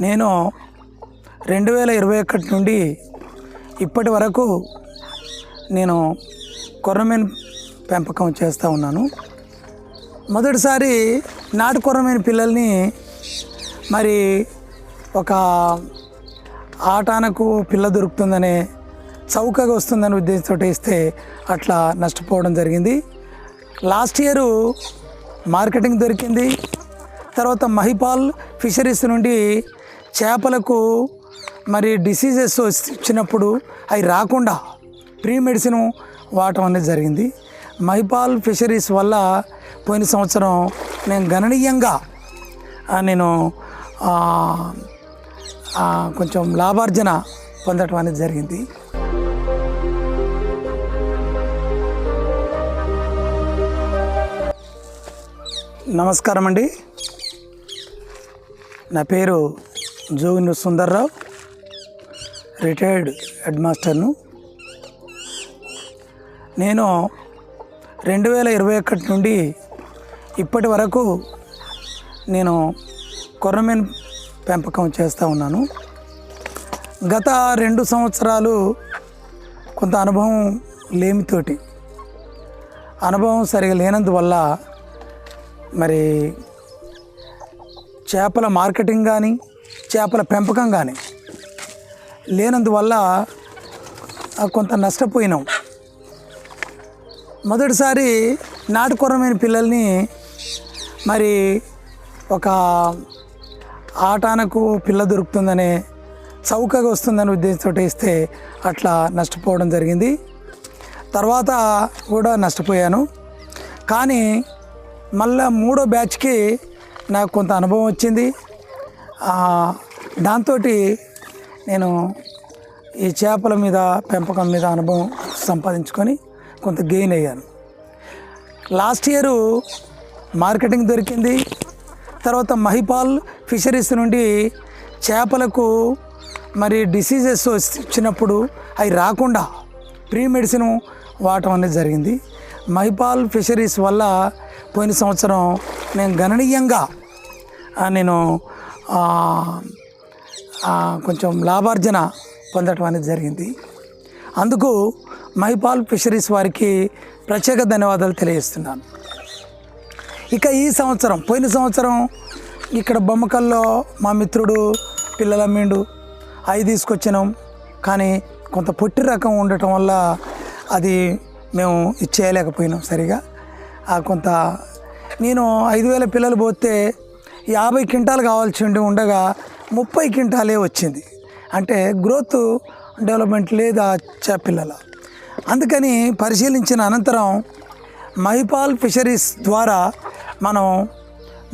నేను రెండు వేల ఇరవై ఒకటి నుండి ఇప్పటి వరకు నేను కొర్రమీన్ పెంపకం చేస్తూ ఉన్నాను. మొదటిసారి నాటు కొర్రమీన పిల్లల్ని మరి ఒక ఆటానకు పిల్ల దొరుకుతుందనే చౌకగా వస్తుందనే ఉద్దేశంతో ఇస్తే అట్లా నష్టపోవడం జరిగింది. లాస్ట్ ఇయరు మార్కెటింగ్ దొరికింది. తర్వాత మహిపాల్ ఫిషరీస్ నుండి చేపలకు మరి డిసీజెస్ వచ్చినప్పుడు అవి రాకుండా ప్రీ మెడిసిన్ వాడటం అనేది జరిగింది. మహిపాల్ ఫిషరీస్ వల్ల పోయిన సంవత్సరం నేను గణనీయంగా నేను కొంచెం లాభార్జన పొందటం అనేది జరిగింది. నమస్కారం అండి నా పేరు జోగిని సుందర్రావు రిటైర్డ్ హెడ్ మాస్టర్ను నేను రెండు వేల ఇరవై ఒకటి నుండి ఇప్పటి వరకు నేను కొర్రమీన్ పెంపకం చేస్తూ ఉన్నాను. గత రెండు సంవత్సరాలు కొంత అనుభవం లేమితోటి అనుభవం సరిగా లేనందువల్ల మరి చేపల మార్కెటింగ్ కానీ చేపల పెంపకం కానీ లేనందువల్ల కొంత నష్టపోయినాం. మొదటిసారి నాటుకొరమైన పిల్లల్ని మరి ఒక ఆటానకు పిల్ల దొరుకుతుందనే చౌకగా వస్తుందనే ఉద్దేశంతో ఇస్తే అట్లా నష్టపోవడం జరిగింది. తర్వాత కూడా నష్టపోయాను. కానీ మళ్ళా మూడో బ్యాచ్కి నాకు కొంత అనుభవం వచ్చింది. దాంతో నేను ఈ చేపల మీద పెంపకం మీద అనుభవం సంపాదించుకొని కొంత గెయిన్ అయ్యాను. లాస్ట్ ఇయరు మార్కెటింగ్ దొరికింది. తర్వాత మహిపాల్ ఫిషరీస్ నుండి చేపలకు మరి డిసీజెస్ వచ్చినప్పుడు అవి రాకుండా ప్రీ మెడిసిన్ వాడటం అనేది జరిగింది. మహిపాల్ ఫిషరీస్ వల్ల పోయిన సంవత్సరం నేను గణనీయంగా నేను కొంచెం లాభార్జన పొందటం అనేది జరిగింది. అందుకు మైపాల్ ఫిషరీస్ వారికి ప్రత్యేక ధన్యవాదాలు తెలియజేస్తున్నాను. ఇక ఈ సంవత్సరం పోయిన సంవత్సరం ఇక్కడ బొమ్మకల్లో మా మిత్రుడు పిల్లలు అమ్మిండు అవి తీసుకొచ్చినాం. కానీ కొంత పొట్టి రకం ఉండటం వల్ల అది మేము ఇచ్చేయలేకపోయినాం సరిగా. కొంత నేను ఐదు వేల పిల్లలు పోతే యాభై క్వింటాలు కావాల్సి ఉండి ఉండగా ముప్పై క్వింటాలే వచ్చింది. అంటే గ్రోత్ డెవలప్మెంట్ లేదు ఆ పిల్లల. అందుకని పరిశీలించిన అనంతరం మహిపాల్ ఫిషరీస్ ద్వారా మనం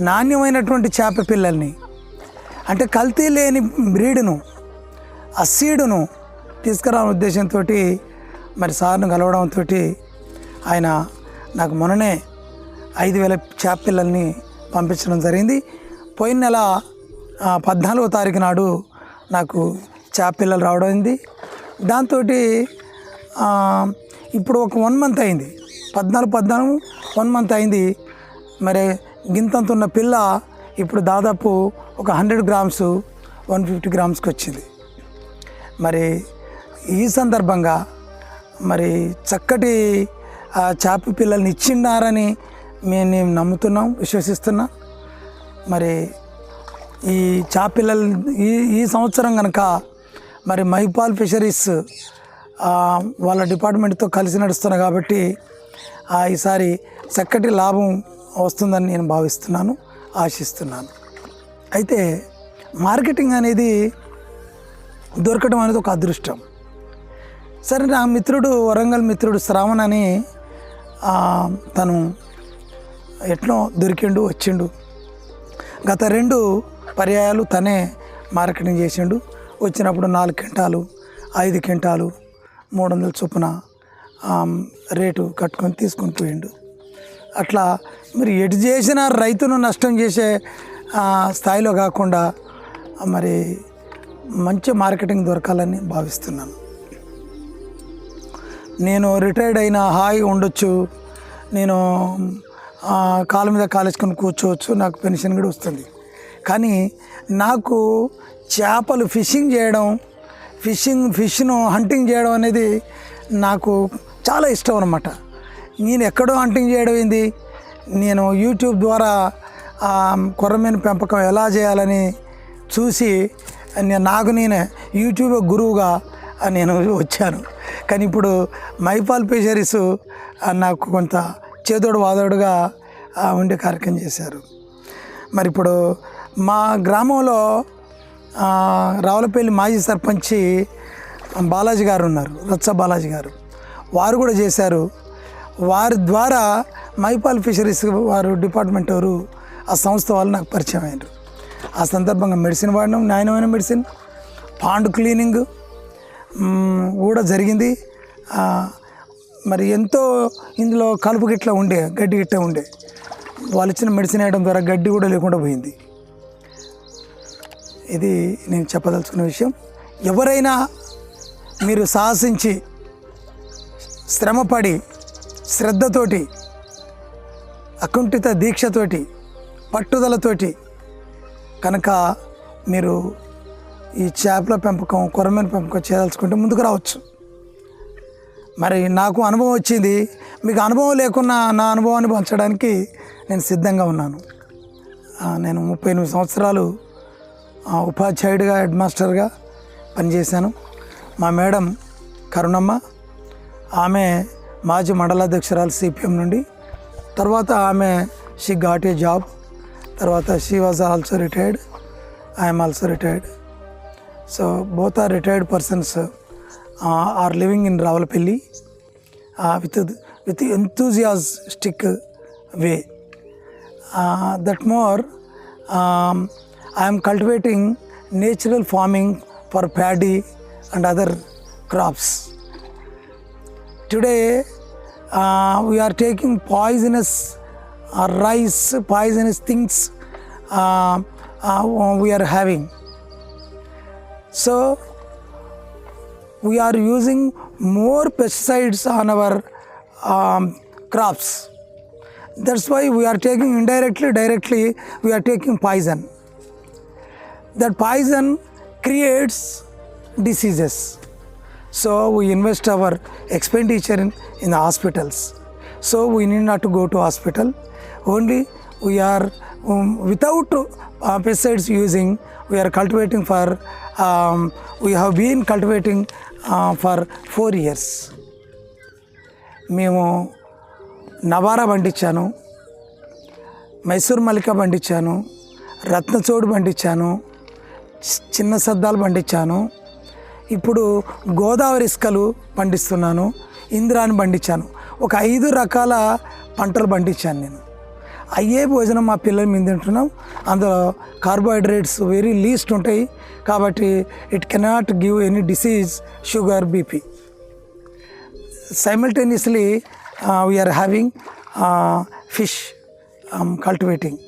నాణ్యమైనటువంటి చేప పిల్లల్ని అంటే కల్తీ లేని బ్రీడ్ను ఆ సీడును తీసుకురావాలని ఉద్దేశంతో మరి సార్ను కలవడంతో ఆయన నాకు మొన్ననే ఐదు వేల చేప పిల్లల్ని పంపించడం జరిగింది. పోయిన నెల పద్నాలుగో తారీఖు నాడు నాకు చేప పిల్లలు రావడం అయింది. దాంతో ఇప్పుడు ఒక వన్ మంత్ అయింది. పద్నాలుగు పద్నాలుగు వన్ మంత్ అయింది. మరి గింతంత ఉన్న పిల్ల ఇప్పుడు దాదాపు ఒక హండ్రెడ్ గ్రామ్స్ వన్ ఫిఫ్టీ గ్రామ్స్కి వచ్చింది. మరి ఈ సందర్భంగా మరి చక్కటి ఆ చేప పిల్లల్ని ఇచ్చిన్నారని మేము నమ్ముతున్నాం విశ్వసిస్తున్నా. మరి ఈ చాపిల్లలు ఈ ఈ సంవత్సరం కనుక మరి మైపాల్ ఫిషరీస్ వాళ్ళ డిపార్ట్మెంట్తో కలిసి నడుస్తున్నా కాబట్టి ఈసారి చక్కటి లాభం వస్తుందని నేను భావిస్తున్నాను ఆశిస్తున్నాను. అయితే మార్కెటింగ్ అనేది దొరకడం అనేది ఒక అదృష్టం. సరే నా మిత్రుడు వరంగల్ మిత్రుడు శ్రావణ్ అని తను ఎట్నో దొరికిండు వచ్చిండు. గత రెండు పర్యాయాలు తనే మార్కెటింగ్ చేసిండు. వచ్చినప్పుడు నాలుగు క్వింటాలు ఐదు క్వింటాలు మూడు వందల చొప్పున రేటు కట్టుకొని తీసుకొని పోయిండు. అట్లా మరి ఎటు చేసిన రైతును నష్టం చేసే స్థాయిలో కాకుండా మరి మంచి మార్కెటింగ్ దొరకాలని భావిస్తున్నాను. నేను రిటైర్డ్ అయిన హాయిగా ఉండొచ్చు. నేను కాలు మీద కాలేసుకొని కూర్చోవచ్చు నాకు పెన్షన్ కూడా వస్తుంది. కానీ నాకు చేపలు ఫిషింగ్ చేయడం ఫిషింగ్ ఫిష్ను హంటింగ్ చేయడం అనేది నాకు చాలా ఇష్టం అనమాట నేను ఎక్కడో హంటింగ్ చేయడం ఏంది? నేను యూట్యూబ్ ద్వారా కొర్రమీను కొర్రమీన పెంపకం ఎలా చేయాలని చూసి నేను నాకు నేనే యూట్యూబ్ గురువుగా నేను వచ్చాను. కానీ ఇప్పుడు మైపాల్ ఫిషరీస్ నాకు కొంత చేదోడు వాదోడుగా ఉండే కార్యక్రమం చేశారు. మరి ఇప్పుడు మా గ్రామంలో రావులపల్లి మాజీ సర్పంచి బాలాజీ గారు ఉన్నారు రచ్చ బాలాజీ గారు. వారు కూడా చేశారు. వారి ద్వారా మైపాల్ ఫిషరీస్ వారు డిపార్ట్మెంట్ వారు ఆ సంస్థ వాళ్ళు నాకు పరిచయం అయ్యారు ఆ సందర్భంగా మెడిసిన్ వాడడం నాణ్యమైన మెడిసిన్ పాండ్ క్లీనింగ్ కూడా జరిగింది. మరి ఎంతో ఇందులో కలుపు గిట్ల ఉండే గడ్డి గిట్ట ఉండే. వాళ్ళు ఇచ్చిన మెడిసిన్ వేయడం ద్వారా గడ్డి కూడా లేకుండా పోయింది. ఇది నేను చెప్పదలుచుకున్న విషయం. ఎవరైనా మీరు సాహసించి శ్రమపడి శ్రద్ధతోటి అకుంఠిత దీక్షతోటి పట్టుదలతోటి కనుక మీరు ఈ చేపల పెంపకం కొరమైన పెంపకం చేయదలుచుకుంటే ముందుకు రావచ్చు. మరి నాకు అనుభవం వచ్చింది మీకు అనుభవం లేకున్నా నా అనుభవాన్ని పంచడానికి నేను సిద్ధంగా ఉన్నాను. నేను ముప్పై ఎనిమిది సంవత్సరాలు ఉపాధ్యాయుడిగా హెడ్ మాస్టర్గా పనిచేశాను. మా మేడం కరుణమ్మ ఆమె మాజీ మండలాధ్యక్షురాలు సిపిఎం నుండి తర్వాత ఆమె షీ ఘాట్ ఏ జాబ్ తర్వాత she was also retired I'm also retired. So both are retired persons. Uh, are living in Rawalpindi uh, with, with enthusiastic way. Uh, that more, um, I am cultivating natural farming for paddy and other crops. Today, uh, we are taking poisonous uh, rice, poisonous things uh, uh, we are having. So, we are using more pesticides on our um, crops. That's why we are taking indirectly directly we are taking poison. That poison creates diseases. So we invest our expenditure in, in the hospitals. So we need not to go to hospital. Only we are um, without uh, pesticides using we are cultivating for um, we have been cultivating for four years. మేము నవారా పండించాను మైసూర్ మల్లిక పండించాను రత్నచోడు పండించాను చిన్న సద్దాలు పండించాను. ఇప్పుడు గోదావరి ఇసుకలు పండిస్తున్నాను ఇంద్రాన్ని పండించాను. ఒక ఐదు రకాల పంటలు పండించాను నేను. అయ్యే భోజనం మా పిల్లల మీద తింటున్నాం. అందులో కార్బోహైడ్రేట్స్ వెరీ లీస్ట్ ఉంటాయి. కాబట్టి it cannot give any disease sugar BP simultaneously we are having fish cultivating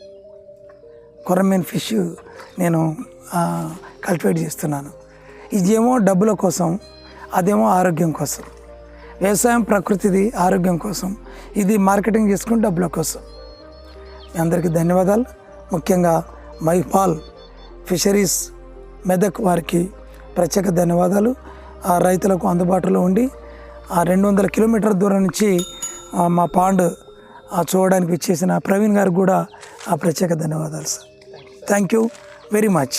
కొరమీన్ fish నేను uh, కల్టివేట్ చేస్తున్నాను. ఇదేమో డబ్బుల కోసం అదేమో ఆరోగ్యం కోసం. వ్యవసాయం ప్రకృతిది ఆరోగ్యం కోసం. ఇది మార్కెటింగ్ చేసుకుని డబ్బుల కోసం. మీ అందరికీ ధన్యవాదాలు. ముఖ్యంగా మైపాల్ ఫిషరీస్ మెదక్ వారికి ప్రత్యేక ధన్యవాదాలు. ఆ రైతులకు అందుబాటులో ఉండి ఆ రెండు వందల కిలోమీటర్ల దూరం నుంచి మా పాండ్ చూడడానికి ఇచ్చేసిన ప్రవీణ్ గారికి కూడా ఆ ప్రత్యేక ధన్యవాదాలు sir. Thank you very much